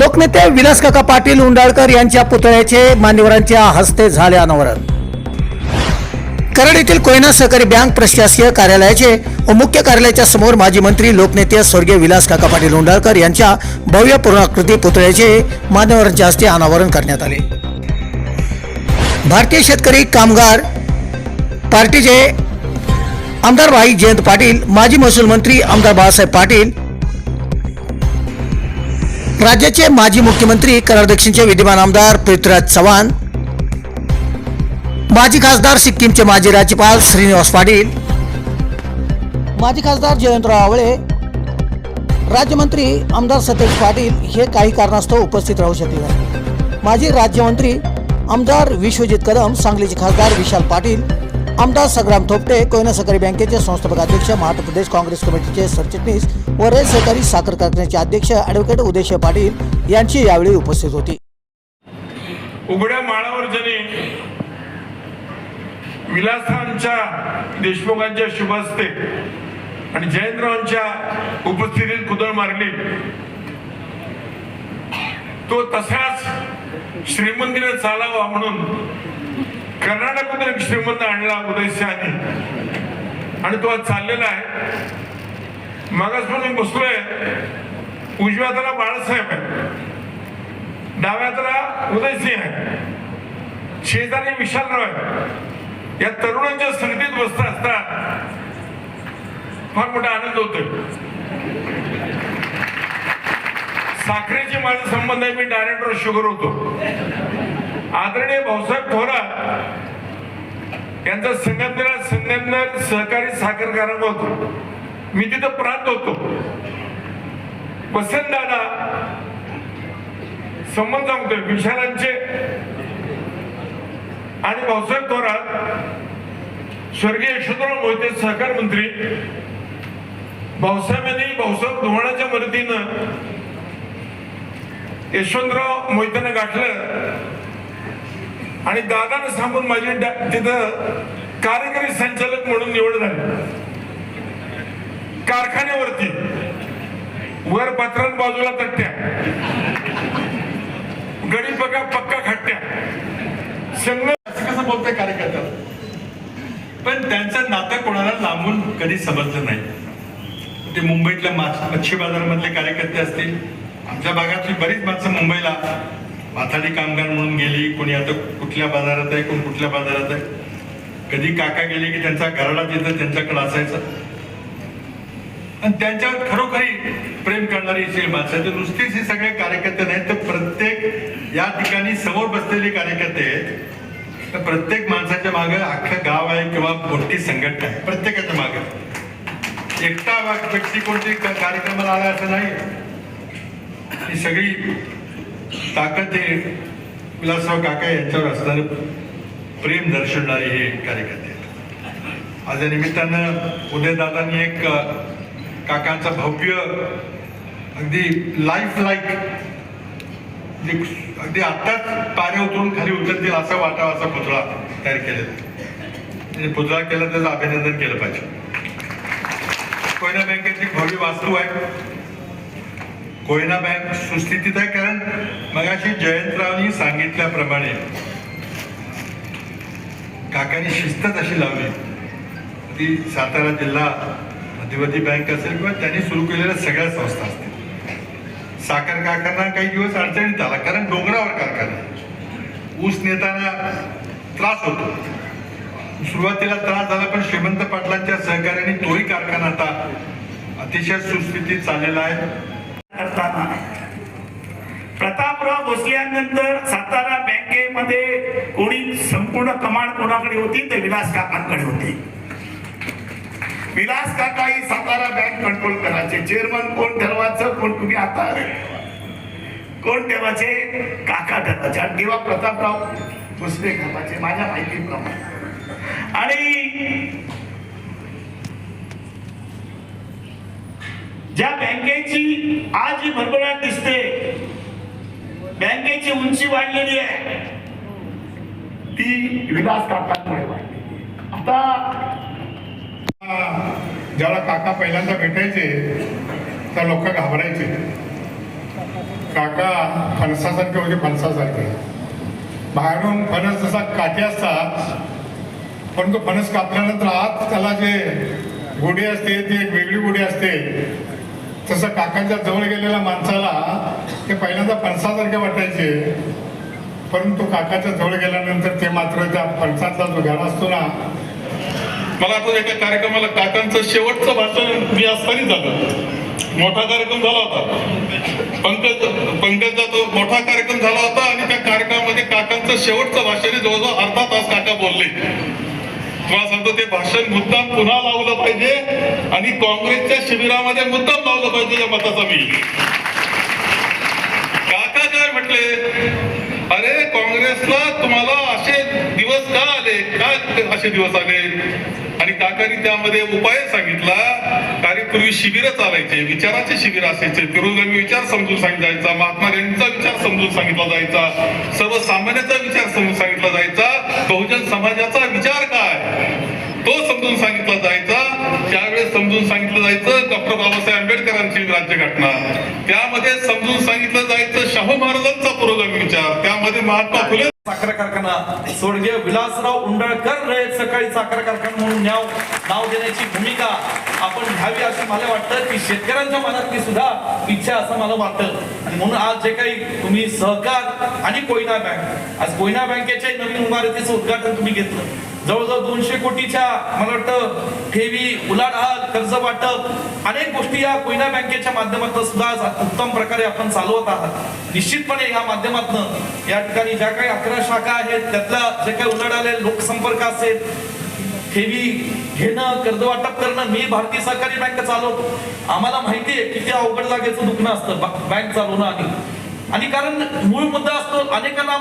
लोकनेते विलास काका पाटील उंडाळकर यांच्या पुतळ्याचे मान्यवरांच्या हस्ते झाले अनावरण. कराड येथील कोयना सहकारी बँक प्रशासकीय कार्यालयाचे व मुख्य कार्यालयाच्या समोर माजी मंत्री लोकनेते स्वर्गीय विलास काका पाटील उंडाळकर यांच्या भव्य पूर्णाकृती पुतळ्याचे मान्यवरांच्या हस्ते अनावरण करण्यात आले. भारतीय शेतकरी कामगार पार्टीचे आमदार भाई जयंत पाटील माजी महसूल मंत्री आमदार बाळासाहेब पाटील राज्याचे माजी मुख्यमंत्री कराड दक्षिणचे विद्यमान आमदार पृथ्वीराज चव्हाण माजी खासदार सिक्कीमचे माजी राज्यपाल श्रीनिवास पाटील माजी खासदार जयंतराव आवळे राज्यमंत्री आमदार सतेज पाटील हे काही कारणास्तव उपस्थित राहू शकले नाही. माजी राज्यमंत्री आमदार विश्वजित कदम सांगलीचे खासदार विशाल पाटील आमदार संग्राम थोपटे कोयना सहकारी बँकेचे संस्थापक अध्यक्ष महाराष्ट्र प्रदेश काँग्रेस कमिटीचे सरचिटणीस व रेल सहकारी साखर कारखान्याचे अध्यक्ष ॲडव्होकेट उदयश पाटील यांची यावेळी उपस्थित होती. उघड्या माळावर ज्याने विलासरावांच्या देशमुखांच्या शुभ हस्ते आणि जयंतरावांच्या उपस्थितीत कुदळ मारली तो तसाच श्रीमंतीने चालावा म्हणून कर्नाटकातून एक श्रीमंत आणला उदयशाने आणि तो आज चाललेला आहे. मागास पण मी बसलोय. उजव्या हाताला बाळासाहेब आहे डाव्या हाताला उदयसिंह आहे शेजारी विशालराव आहे या तरुणांच्या संगतीत बसता असता फार मोठा आनंद होतोय. साखरेचे माझे संबंध आहे. मी डायरेक्टर शुगर होतो. आदरणीय भाऊसाहेब थोरात यांचा संगमनेरात संगमनेर सहकारी साखर कारखाना होतो मी तिथं प्रांत होतो. वसंत दादा संबंध सांगतोय विशालांचे. आणि भाऊसाहेब थोरात स्वर्गीय यशवंतराव मोहिते सहकार मंत्री. भाऊसाहेब यांनी भाऊसाहेब धुमाणाच्या मदतीनं यशवंतराव मोहितेनं गाठलं. आणि दादानं सांगून माझी तिथं कार्यकारी संचालक म्हणून निवड झाली. कारखान्यावरती. वर पत्रां बाजूला तट्ट्या. गडी बघा पक्का खट्ट्या. संघ कसं बोलतोय कार्यकर्ता पण त्यांचं नातं कोणाला लांबून कधी समजलं नाही. ते मुंबईतल्या मच्छी बाजारामधले कार्यकर्ते असतील. आमच्या भागातली बरीच माणसं मुंबईला माथाडी कामगार म्हणून गेली कोणी आता कुठल्या बाजारात आहे कोण कुठल्या बाजारात आहे? कधी काका गेले की त्यांचा घराडा तिथं त्यांच्याकडे असायचा? आणि त्यांच्यावर खरोखरी प्रेम करणारी अशी माणसं तर नुसतीच हे सगळे कार्यकर्ते नाहीत तर प्रत्येक या ठिकाणी समोर बसलेले कार्यकर्ते आहेत. तर प्रत्येक माणसाच्या मागे अख्खं गाव आहे किंवा मोठी संघटना आहे प्रत्येकाच्या मागे. एकटा व्यक्ती कोणती कार्यक्रमाला आला असं नाही. ही सगळी ताकद हे विलासराव काका यांच्यावर असणारं प्रेम दर्शवणारे हे कार्यकर्ते आज या निमित्तानं उदयदादांनी एक काकांचा भव्य अगदी लाईफ लाईक अगदी आत्ताच पाण्या उतरून खाली उतरतील असा वाटावा असा पुतळा तयार केलेला म्हणजे पुतळा केला त्याचं अभिनंदन केलं पाहिजे. कोयना बँकेची भव्य वास्तू आहे. कोयना बँक सुस्थितीत आहे कारण मगाशी जयंतरावनी सांगितल्याप्रमाणे काकांनी शिस्त अशी लावली. ती सातारा जिल्हा मध्यवर्ती बँक असेल किंवा त्यांनी सुरू केलेल्या सगळ्या संस्था असतील. साखर कारखाना काही दिवस अडचणीत आला कारण डोंगरावर कारखाना ऊस नेताना त्रास होतो. सुरुवातीला त्रास झाला पण श्रीमंत पाटलांच्या सहकार्याने तोही कारखाना आता अतिशय सुस्थितीत चाललेला आहे. करताना. प्रतापराव भोसल्यानंतर सातारा बँकेमध्ये कोणी संपूर्ण कमांड कोणाकडे होती ते विलास काकांकडे होती. विलास काका ही सातारा बँक कंट्रोल करायचे. चेअरमन कोण ठरवायचं? कोण तुम्ही आता? कोण ठेवायचे? काका ठरवायचे. आणि तेव्हा प्रतापराव भोसले ठरवायचे. माझ्या माहितीप्रमाणे. आणि ज्या बँकेची आज जी भरभराट दिसते बँकेची उंची वाढलेली आहे. ती विलास काकांमुळे आता ज्याला काका पहिल्यांदा भेटायचे त्या लोक घाबरायचे. काका फणसासारखे होते फणसासारखे. बाहेरून फणस जसा काठी असतात पण तो फणस कापल्यानंतर आत त्याला जे गोडी असते ती एक वेगळी गोडी असते. तसं काकांच्या जवळ गेलेल्या माणसाला ते पहिल्यांदा फणसासारखे वाटायचे. परंतु काकाच्या जवळ गेल्यानंतर ते मात्र त्या फणसातला जो गाडा असतो ना मला आठवत एका कार्यक्रमाला काकांचं शेवटचं भाषण मी असताना झालं. मोठा कार्यक्रम झाला होता. पंकज पंकजचा तो मोठा कार्यक्रम झाला होता आणि त्या कार्यक्रमामध्ये काकांचं शेवटचं भाषण जवळजवळ अर्धा तास काका बोलले. मला सांगतो ते भाषण मुद्दाम पुन्हा लावलं पाहिजे? आणि काँग्रेसच्या शिबिरामध्ये मुद्दाम लावलं पाहिजे या मताचा मी काका काय म्हटले अरे काँग्रेसला तुम्हाला असे दिवस का आले? का असे दिवस आले? आणि काकांनी त्यामध्ये उपाय सांगितला. पूर्वी शिबिर चालायचे? विचाराचे शिबिर असायचे. तिरुगामी विचार समजून सांगितला महात्मा गांधींचा विचार समजून सांगितला जायचा सर्वसामान्याचा विचार समजून सांगितला जायचा बहुजन समाजाचा विचार काय? तो समजून सांगितला जायचा. त्यावेळेस समजून सांगितलं जायचं डॉक्टर बाबासाहेब आंबेडकरांची राज्यघटना. त्यामध्ये समजून सांगितलं जायचं शाहू महाराजांचा पुरोगामी विचार. त्यामध्ये महात्मा फुले साखर कारखाना. स्वर्गीय विलासराव उंडळकर रयत सकाळी साखर कारखाना म्हणून नाव देण्याची भूमिका आपण घ्यावी असं मला वाटतं की शेतकऱ्यांच्या मनातली सुद्धा इच्छा असं मला वाटतं. आणि म्हणून आज जे काही तुम्ही सहकार आणि कोयना बँक आज कोयना बँकेच्या नवीन इमारतीचं उद्घाटन तुम्ही घेतलं. जवळजवळ दोनशे कोटीच्या मला वाटतं ठेवी उलाढाल कर्ज वाटप अनेक गोष्टी या कोयना बँकेच्या माध्यमातून सुद्धा उत्तम प्रकारे आपण चालवत आहात. निश्चितपणे या माध्यमातून या ठिकाणी ज्या काही अकरा शाखा आहेत त्यातला जे काही उलाढाले लोकसंपर्क असेल ठेवी घेणं कर्ज वाटप करणं मी भारतीय सहकारी बँक चालवतो. आम्हाला माहिती आहे किती अवघड जागेचं दुखणं असतं बँक चालवणं आणि आणि कारण मूळ मुद्दा असतो अनेकांना